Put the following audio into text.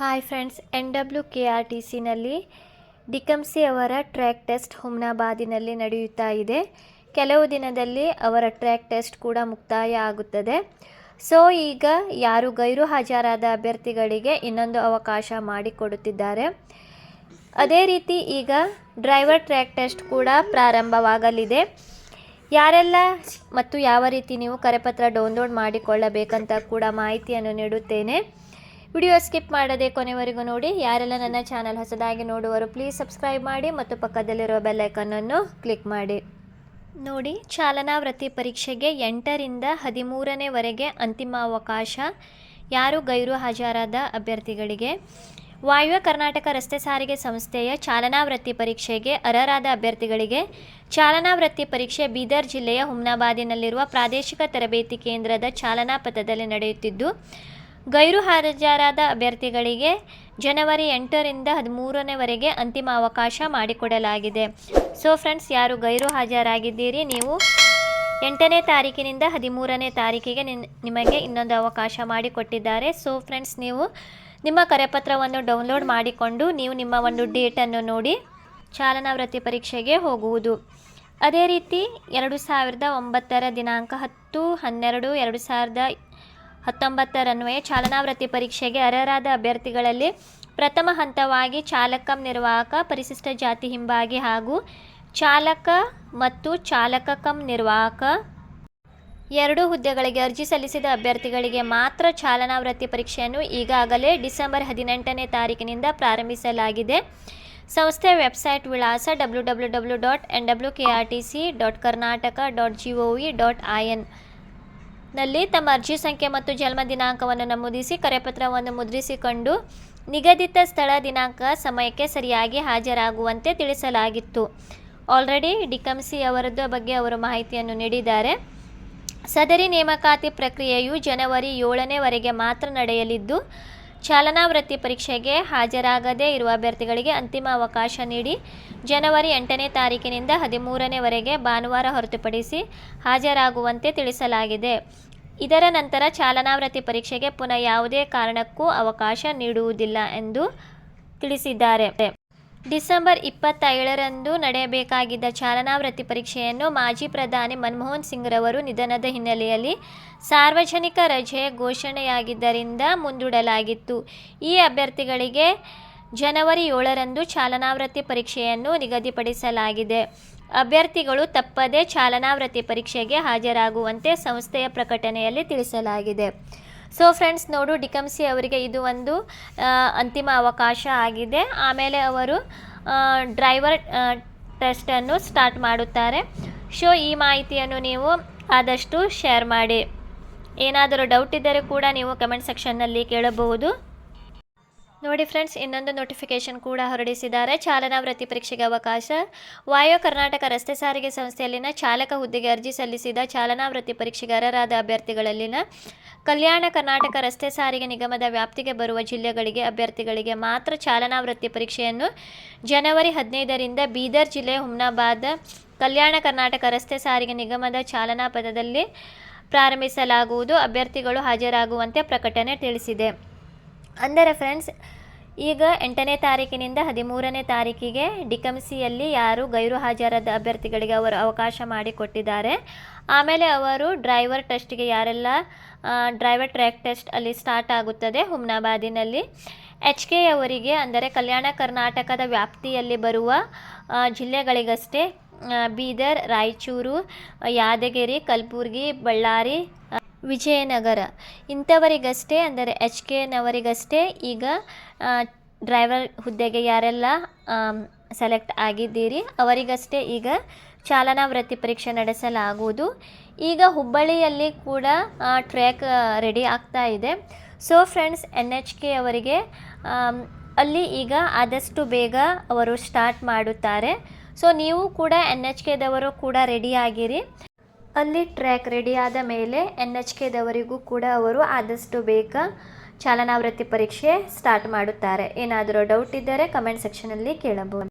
Hi friends N W K R T ಸಿನಲ್ಲಿ ಡಿಕಂಸಿ ಅವರ track test ಹುಮ್ನಾಬಾದಿನಲ್ಲಿ ನಡೆಯುತ್ತಾ ಇದೆ. ಕೆಲವು ದಿನದಲ್ಲಿ ಅವರ ಟ್ರ್ಯಾಕ್ ಟೆಸ್ಟ್ ಕೂಡ ಮುಕ್ತಾಯ ಆಗುತ್ತದೆ. ಸೊ ಈಗ ಯಾರು ಗೈರು ಹಾಜರಾದ ಅಭ್ಯರ್ಥಿಗಳಿಗೆ ಇನ್ನೊಂದು ಅವಕಾಶ ಮಾಡಿಕೊಡುತ್ತಿದ್ದಾರೆ. ಅದೇ ರೀತಿ ಈಗ ಡ್ರೈವರ್ ಟ್ರ್ಯಾಕ್ ಟೆಸ್ಟ್ ಕೂಡ ಪ್ರಾರಂಭವಾಗಲಿದೆ. ಯಾರೆಲ್ಲ ಮತ್ತು ಯಾವ ರೀತಿ ನೀವು ಕರೆಪತ್ರ ಡೌನ್ಲೋಡ್ ಮಾಡಿಕೊಳ್ಳಬೇಕಂತ ಕೂಡ ಮಾಹಿತಿಯನ್ನು ನೀಡುತ್ತೇನೆ. ವಿಡಿಯೋ ಸ್ಕಿಪ್ ಮಾಡದೆ ಕೊನೆವರೆಗೂ ನೋಡಿ. ಯಾರೆಲ್ಲ ನನ್ನ ಚಾನಲ್ ಹೊಸದಾಗಿ ನೋಡುವರು ಪ್ಲೀಸ್ ಸಬ್ಸ್ಕ್ರೈಬ್ ಮಾಡಿ ಮತ್ತು ಪಕ್ಕದಲ್ಲಿರುವ ಬೆಲ್ಲೈಕನ್ನನ್ನು ಕ್ಲಿಕ್ ಮಾಡಿ. ನೋಡಿ, ಚಾಲನಾ ವೃತ್ತಿ ಪರೀಕ್ಷೆಗೆ ಎಂಟರಿಂದ ಹದಿಮೂರನೇವರೆಗೆ ಅಂತಿಮ ಅವಕಾಶ. ಯಾರು ಗೈರು ಹಾಜರಾದ ಅಭ್ಯರ್ಥಿಗಳಿಗೆ? ವಾಯುವ್ಯ ಕರ್ನಾಟಕ ರಸ್ತೆ ಸಾರಿಗೆ ಸಂಸ್ಥೆಯ ಚಾಲನಾ ವೃತ್ತಿ ಪರೀಕ್ಷೆಗೆ ಅರ್ಹರಾದ ಅಭ್ಯರ್ಥಿಗಳಿಗೆ ಚಾಲನಾ ವೃತ್ತಿ ಪರೀಕ್ಷೆ ಬೀದರ್ ಜಿಲ್ಲೆಯ ಹುಮ್ನಾಬಾದಿನಲ್ಲಿರುವ ಪ್ರಾದೇಶಿಕ ತರಬೇತಿ ಕೇಂದ್ರದ ಚಾಲನಾ ಪಥದಲ್ಲಿ ನಡೆಯುತ್ತಿದ್ದು ಗೈರು ಹಾಜರಾದ ಅಭ್ಯರ್ಥಿಗಳಿಗೆ ಜನವರಿ ಎಂಟರಿಂದ ಹದಿಮೂರನೇವರೆಗೆ ಅಂತಿಮ ಅವಕಾಶ ಮಾಡಿಕೊಡಲಾಗಿದೆ. ಸೊ ಫ್ರೆಂಡ್ಸ್ ಯಾರು ಗೈರು ಹಾಜರಾಗಿದ್ದೀರಿ, ನೀವು ಎಂಟನೇ ತಾರೀಕಿನಿಂದ ಹದಿಮೂರನೇ ತಾರೀಕಿಗೆ ನಿಮಗೆ ಇನ್ನೊಂದು ಅವಕಾಶ ಮಾಡಿಕೊಟ್ಟಿದ್ದಾರೆ. ಸೊ ಫ್ರೆಂಡ್ಸ್ ನೀವು ನಿಮ್ಮ ಕರೆಪತ್ರವನ್ನು ಡೌನ್ಲೋಡ್ ಮಾಡಿಕೊಂಡು ನೀವು ನಿಮ್ಮ ಒಂದು ಡೇಟನ್ನು ನೋಡಿ ಚಾಲನಾ ವೃತ್ತಿ ಪರೀಕ್ಷೆಗೆ ಹೋಗುವುದು. ಅದೇ ರೀತಿ ಎರಡು ಸಾವಿರದ ಒಂಬತ್ತರ ದಿನಾಂಕ ಹತ್ತು, ಹನ್ನೆರಡು, ಎರಡು ಸಾವಿರದ ಹತ್ತೊಂಬತ್ತರನ್ವಯ ಚಾಲನಾ ವೃತ್ತಿ ಪರೀಕ್ಷೆಗೆ ಅರ್ಹರಾದ ಅಭ್ಯರ್ಥಿಗಳಲ್ಲಿ ಪ್ರಥಮ ಹಂತವಾಗಿ ಚಾಲಕ ನಿರ್ವಾಹಕ, ಪರಿಶಿಷ್ಟ ಜಾತಿ ಹಿಂಬಾಗಿ ಹಾಗೂ ಚಾಲಕ ಮತ್ತು ಚಾಲಕ ಕಂ ನಿರ್ವಾಹಕ. ಎರಡು ಹುದ್ದೆಗಳಿಗೆ ಅರ್ಜಿ ಸಲ್ಲಿಸಿದ ಅಭ್ಯರ್ಥಿಗಳಿಗೆ ಮಾತ್ರ ಚಾಲನಾ ವೃತ್ತಿ ಪರೀಕ್ಷೆಯನ್ನು ಈಗಾಗಲೇ ಡಿಸೆಂಬರ್ ಹದಿನೆಂಟನೇ ತಾರೀಕಿನಿಂದ ಪ್ರಾರಂಭಿಸಲಾಗಿದೆ. ಸಂಸ್ಥೆಯ ವೆಬ್ಸೈಟ್ ವಿಳಾಸ W W W dot N W K R T C dot Karnataka dot G O V dot I N. ನಲ್ಲಿ ತಮ್ಮ ಅರ್ಜಿ ಸಂಖ್ಯೆ ಮತ್ತು ಜನ್ಮ ದಿನಾಂಕವನ್ನು ನಮೂದಿಸಿ ಕರೆಪತ್ರವನ್ನು ಮುದ್ರಿಸಿಕೊಂಡು ನಿಗದಿತ ಸ್ಥಳ ದಿನಾಂಕ ಸಮಯಕ್ಕೆ ಸರಿಯಾಗಿ ಹಾಜರಾಗುವಂತೆ ತಿಳಿಸಲಾಗಿತ್ತು. ಆಲ್ರೆಡಿ ಡಿಕಮ್ಸಿ ಅವರದ್ದು ಬಗ್ಗೆ ಅವರು ಮಾಹಿತಿಯನ್ನು ನೀಡಿದ್ದಾರೆ. ಸದರಿ ನೇಮಕಾತಿ ಪ್ರಕ್ರಿಯೆಯು ಜನವರಿ ಏಳನೇವರೆಗೆ ಮಾತ್ರ ನಡೆಯಲಿದ್ದು ಚಾಲನಾ ವೃತ್ತಿ ಪರೀಕ್ಷೆಗೆ ಹಾಜರಾಗದೇ ಇರುವ ಅಭ್ಯರ್ಥಿಗಳಿಗೆ ಅಂತಿಮ ಅವಕಾಶ ನೀಡಿ ಜನವರಿ ಎಂಟನೇ ತಾರೀಕಿನಿಂದ ಹದಿಮೂರನೇವರೆಗೆ ಭಾನುವಾರ ಹೊರತುಪಡಿಸಿ ಹಾಜರಾಗುವಂತೆ ತಿಳಿಸಲಾಗಿದೆ. ಇದರ ನಂತರ ಚಾಲನಾ ವೃತ್ತಿ ಪರೀಕ್ಷೆಗೆ ಪುನಃ ಯಾವುದೇ ಕಾರಣಕ್ಕೂ ಅವಕಾಶ ನೀಡುವುದಿಲ್ಲ ಎಂದು ತಿಳಿಸಿದ್ದಾರೆ. ಡಿಸೆಂಬರ್ ಇಪ್ಪತ್ತೇಳರಂದು ನಡೆಯಬೇಕಾಗಿದ್ದ ಚಾಲನಾ ವೃತ್ತಿ ಪರೀಕ್ಷೆಯನ್ನು ಮಾಜಿ ಪ್ರಧಾನಿ ಮನಮೋಹನ್ ಸಿಂಗ್ರವರು ನಿಧನದ ಹಿನ್ನೆಲೆಯಲ್ಲಿ ಸಾರ್ವಜನಿಕ ರಜೆ ಘೋಷಣೆಯಾಗಿದ್ದರಿಂದ ಮುಂದೂಡಲಾಗಿತ್ತು. ಈ ಅಭ್ಯರ್ಥಿಗಳಿಗೆ ಜನವರಿ ಏಳರಂದು ಚಾಲನಾ ವೃತ್ತಿ ಪರೀಕ್ಷೆಯನ್ನು ನಿಗದಿಪಡಿಸಲಾಗಿದೆ. ಅಭ್ಯರ್ಥಿಗಳು ತಪ್ಪದೇ ಚಾಲನಾ ವೃತ್ತಿ ಪರೀಕ್ಷೆಗೆ ಹಾಜರಾಗುವಂತೆ ಸಂಸ್ಥೆಯ ಪ್ರಕಟಣೆಯಲ್ಲಿ ತಿಳಿಸಲಾಗಿದೆ. ಸೊ ಫ್ರೆಂಡ್ಸ್ ನೋಡು, ಡಿಕಮ್ಸಿ ಅವರಿಗೆ ಇದು ಒಂದು ಅಂತಿಮ ಅವಕಾಶ ಆಗಿದೆ. ಆಮೇಲೆ ಅವರು ಡ್ರೈವರ್ ಟೆಸ್ಟನ್ನು ಸ್ಟಾರ್ಟ್ ಮಾಡುತ್ತಾರೆ. ಸೊ ಈ ಮಾಹಿತಿಯನ್ನು ನೀವು ಆದಷ್ಟು ಶೇರ್ ಮಾಡಿ. ಏನಾದರೂ ಡೌಟ್ ಇದ್ದರೆ ಕೂಡ ನೀವು ಕಮೆಂಟ್ ಸೆಕ್ಷನ್ನಲ್ಲಿ ಕೇಳಬಹುದು. ನೋಡಿ ಫ್ರೆಂಡ್ಸ್, ಇನ್ನೊಂದು ನೋಟಿಫಿಕೇಶನ್ ಕೂಡ ಹೊರಡಿಸಿದ್ದಾರೆ. ಚಾಲನಾ ವೃತ್ತಿ ಪರೀಕ್ಷೆಗೆ ಅವಕಾಶ. ವಾಯು ಕರ್ನಾಟಕ ರಸ್ತೆ ಸಾರಿಗೆ ಸಂಸ್ಥೆಯಲ್ಲಿನ ಚಾಲಕ ಹುದ್ದೆಗೆ ಅರ್ಜಿ ಸಲ್ಲಿಸಿದ ಚಾಲನಾ ವೃತ್ತಿ ಪರೀಕ್ಷೆಗಾರರಾದ ಅಭ್ಯರ್ಥಿಗಳಲ್ಲಿನ ಕಲ್ಯಾಣ ಕರ್ನಾಟಕ ರಸ್ತೆ ಸಾರಿಗೆ ನಿಗಮದ ವ್ಯಾಪ್ತಿಗೆ ಬರುವ ಜಿಲ್ಲೆಗಳಿಗೆ ಅಭ್ಯರ್ಥಿಗಳಿಗೆ ಮಾತ್ರ ಚಾಲನಾ ವೃತ್ತಿ ಪರೀಕ್ಷೆಯನ್ನು ಜನವರಿ ಹದಿನೈದರಿಂದ ಬೀದರ್ ಜಿಲ್ಲೆ ಹುಮ್ನಾಬಾದ್ ಕಲ್ಯಾಣ ಕರ್ನಾಟಕ ರಸ್ತೆ ಸಾರಿಗೆ ನಿಗಮದ ಚಾಲನಾ ಪದದಲ್ಲಿ ಪ್ರಾರಂಭಿಸಲಾಗುವುದು. ಅಭ್ಯರ್ಥಿಗಳು ಹಾಜರಾಗುವಂತೆ ಪ್ರಕಟಣೆ ತಿಳಿಸಿದೆ. ಅಂದರೆ ಫ್ರೆಂಡ್ಸ್, ಈಗ ಎಂಟನೇ ತಾರೀಕಿನಿಂದ ಹದಿಮೂರನೇ ತಾರೀಕಿಗೆ ಡಿಕಮ್ಸಿಯಲ್ಲಿ ಯಾರು ಗೈರು ಹಾಜರಾದ ಅಭ್ಯರ್ಥಿಗಳಿಗೆ ಅವರು ಅವಕಾಶ ಮಾಡಿಕೊಟ್ಟಿದ್ದಾರೆ. ಆಮೇಲೆ ಅವರು ಡ್ರೈವರ್ ಟೆಸ್ಟ್ಗೆ ಯಾರೆಲ್ಲ ಡ್ರೈವರ್ ಟ್ರ್ಯಾಕ್ ಟೆಸ್ಟ್ ಅಲ್ಲಿ ಸ್ಟಾರ್ಟ್ ಆಗುತ್ತದೆ ಹುಮ್ನಾಬಾದಿನಲ್ಲಿ. ಎಚ್ ಕೆ ಅವರಿಗೆ ಅಂದರೆ ಕಲ್ಯಾಣ ಕರ್ನಾಟಕದ ವ್ಯಾಪ್ತಿಯಲ್ಲಿ ಬರುವ ಜಿಲ್ಲೆಗಳಿಗಷ್ಟೇ ಬೀದರ್, ರಾಯಚೂರು, ಯಾದಗಿರಿ, ಕಲಬುರ್ಗಿ, ಬಳ್ಳಾರಿ ವಿಜಯನಗರ. ಇಂಥವರಿಗಷ್ಟೇ ಅಂದರೆ ಎಚ್ ಕೆ ಕೆನವರಿಗಷ್ಟೇ ಈಗ ಡ್ರೈವರ್ ಹುದ್ದೆಗೆ ಯಾರೆಲ್ಲ ಸೆಲೆಕ್ಟ್ ಆಗಿದ್ದೀರಿ, ಅವರಿಗಷ್ಟೇ ಈಗ ಚಾಲನಾ ವೃತ್ತಿ ಪರೀಕ್ಷೆ ನಡೆಸಲಾಗುವುದು. ಈಗ ಹುಬ್ಬಳ್ಳಿಯಲ್ಲಿ ಕೂಡ ಟ್ರ್ಯಾಕ್ ರೆಡಿ ಆಗ್ತಾ ಇದೆ. So friends N H K ಅವರಿಗೆ ಅಲ್ಲಿ ಈಗ ಆದಷ್ಟು ಬೇಗ ಅವರು ಸ್ಟಾರ್ಟ್ ಮಾಡುತ್ತಾರೆ. ಸೊ ನೀವು ಕೂಡ ಎನ್ ಎಚ್ ಕೆದವರು ಕೂಡ ರೆಡಿ ಆಗಿರಿ. ಅಲ್ಲಿ ಟ್ರ್ಯಾಕ್ ರೆಡಿ ಆದ ಮೇಲೆ ಎನ್ ಎಚ್ ಕೆದವರಿಗೂ ಕೂಡ ಅವರು ಆದಷ್ಟು ಬೇಗ ಚಾಲನಾ ವೃತ್ತಿ ಪರೀಕ್ಷೆ ಸ್ಟಾರ್ಟ್ ಮಾಡುತ್ತಾರೆ. ಏನಾದರೂ ಡೌಟ್ ಇದ್ದರೆ ಕಮೆಂಟ್ ಸೆಕ್ಷನಲ್ಲಿ ಕೇಳಬಹುದು.